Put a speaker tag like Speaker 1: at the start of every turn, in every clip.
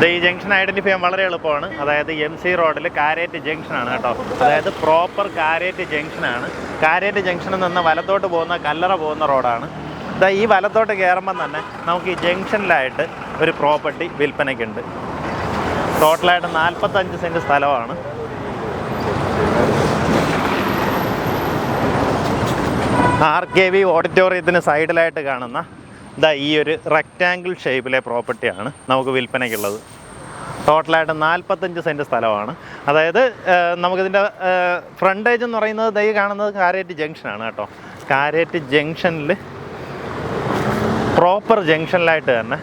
Speaker 1: ഇത് ഈ junction identify ചെയ്യാൻ വളരെ എളുപ്പമാണ്. അതായത് എം സി റോഡിൽ കാരേറ്റ് ജംഗ്ഷൻ ആണ് കേട്ടോ. അതായത് പ്രോപ്പർ കാരേറ്റ് ജംഗ്ഷൻ ആണ്. കാരേറ്റ് ജംഗ്ഷനിൽ നിന്ന് വലത്തോട്ട് പോകുന്ന കല്ലറ പോകുന്ന റോഡാണ്. ഇതാ ഈ വലത്തോട്ട് കയറുമ്പം തന്നെ നമുക്ക് ഈ ജംഗ്ഷനിലായിട്ട് ഒരു പ്രോപ്പർട്ടി വിൽപ്പനയ്ക്കുണ്ട്. ടോട്ടലായിട്ട് നാൽപ്പത്തഞ്ച് സെന്റ് സ്ഥലമാണ്. ആർ കെ വി ഓഡിറ്റോറിയത്തിന് സൈഡിലായിട്ട് കാണുന്ന ഇതാ ഈ ഒരു റെക്റ്റാങ്കിൾ ഷേപ്പിലെ പ്രോപ്പർട്ടിയാണ് നമുക്ക് വിൽപ്പനയ്ക്കുള്ളത്. ടോട്ടലായിട്ട് നാൽപ്പത്തഞ്ച് സെന്റ് സ്ഥലമാണ്. അതായത് നമുക്കിതിന്റെ ഫ്രണ്ടേജ് എന്ന് പറയുന്നത് ദൈ കാണുന്നത് കാരേറ്റ് ജംഗ്ഷനാണ് കേട്ടോ. കാരേറ്റ് ജംഗ്ഷനിൽ പ്രോപ്പർ ജംഗ്ഷനിലായിട്ട് തന്നെ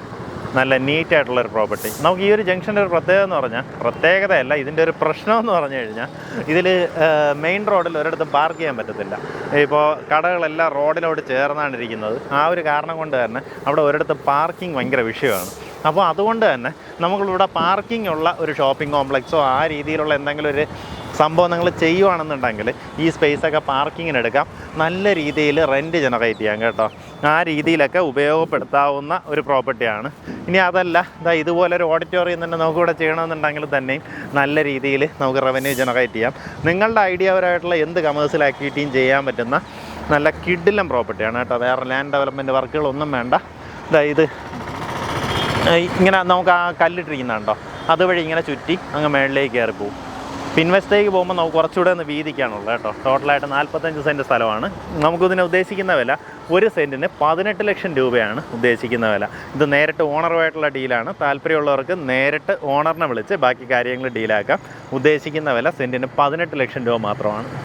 Speaker 1: നല്ല നീറ്റായിട്ടുള്ളൊരു പ്രോപ്പർട്ടി നമുക്ക് ഈ ഒരു ജംഗ്ഷന്റെ ഒരു പ്രത്യേകത എന്ന് പറഞ്ഞാൽ പ്രത്യേകതയല്ല ഇതിന്റെ ഒരു പ്രശ്നം എന്ന് പറഞ്ഞു കഴിഞ്ഞാൽ ഇതിൽ മെയിൻ റോഡിൽ ഒരിടത്തും പാർക്ക് ചെയ്യാൻ പറ്റത്തില്ല. ഇപ്പോൾ കടകളെല്ലാം റോഡിനോട് ചേർന്നാണ് ഇരിക്കുന്നത്. ആ ഒരു കാരണം കൊണ്ട് തന്നെ അവിടെ ഒരിടത്ത് പാർക്കിംഗ് ഭയങ്കര വിഷയമാണ്. അപ്പോൾ അതുകൊണ്ട് തന്നെ നമുക്കിവിടെ പാർക്കിംഗ് ഉള്ള ഒരു ഷോപ്പിംഗ് കോംപ്ലക്സോ ആ രീതിയിലുള്ള എന്തെങ്കിലും ഒരു സംഭവം നിങ്ങൾ ചെയ്യുവാണെന്നുണ്ടെങ്കിൽ ഈ സ്പേസൊക്കെ പാർക്കിങ്ങിന് എടുക്കാം നല്ല രീതിയിൽ റെന്റ് ജനറേറ്റ് ചെയ്യാം കേട്ടോ. ആ രീതിയിലൊക്കെ ഉപയോഗപ്പെടുത്താവുന്ന ഒരു പ്രോപ്പർട്ടിയാണ്. ഇനി അതല്ല ഇതാ ഇതുപോലെ ഒരു ഓഡിറ്റോറിയം തന്നെ നമുക്കിവിടെ ചെയ്യണമെന്നുണ്ടെങ്കിൽ തന്നെയും നല്ല രീതിയിൽ നമുക്ക് റവന്യൂ ജനറേറ്റ് ചെയ്യാം. നിങ്ങളുടെ ഐഡിയപരമായിട്ടുള്ള എന്ത് കമേഴ്സ്യൽ ആക്ടിവിറ്റിയും ചെയ്യാൻ പറ്റുന്ന നല്ല കിഡിലം പ്രോപ്പർട്ടിയാണ് കേട്ടോ. വേറെ ലാൻഡ് ഡെവലപ്മെന്റ് വർക്കുകളൊന്നും വേണ്ട. ഇതാ ഇത് ഇങ്ങനെ നമുക്ക് ആ കല്ലിട്ടിരിക്കുന്നുണ്ടോ അതുവഴി ഇങ്ങനെ ചുറ്റി അങ്ങ് മേളിലേക്ക് കയറി പോകും പിൻവശത്തേക്ക് പോകുമ്പോൾ നമുക്ക് കുറച്ചുകൂടെ ഒന്ന് വീതിക്കാണുള്ളത് കേട്ടോ. ടോട്ടലായിട്ട് നാൽപ്പത്തഞ്ച് സെന്റ് സ്ഥലമാണ്. നമുക്കിതിനെ ഉദ്ദേശിക്കുന്ന വില ഒരു സെന്റിന് പതിനെട്ട് ലക്ഷം രൂപയാണ് ഉദ്ദേശിക്കുന്ന വില. ഇത് നേരിട്ട് ഓണറുമായിട്ടുള്ള ഡീലാണ് താല്പര്യമുള്ളവർക്ക് നേരിട്ട് ഓണറിനെ വിളിച്ച് ബാക്കി കാര്യങ്ങൾ ഡീലാക്കാം ഉദ്ദേശിക്കുന്ന വില സെന്റിന് പതിനെട്ട് ലക്ഷം രൂപ മാത്രമാണ്.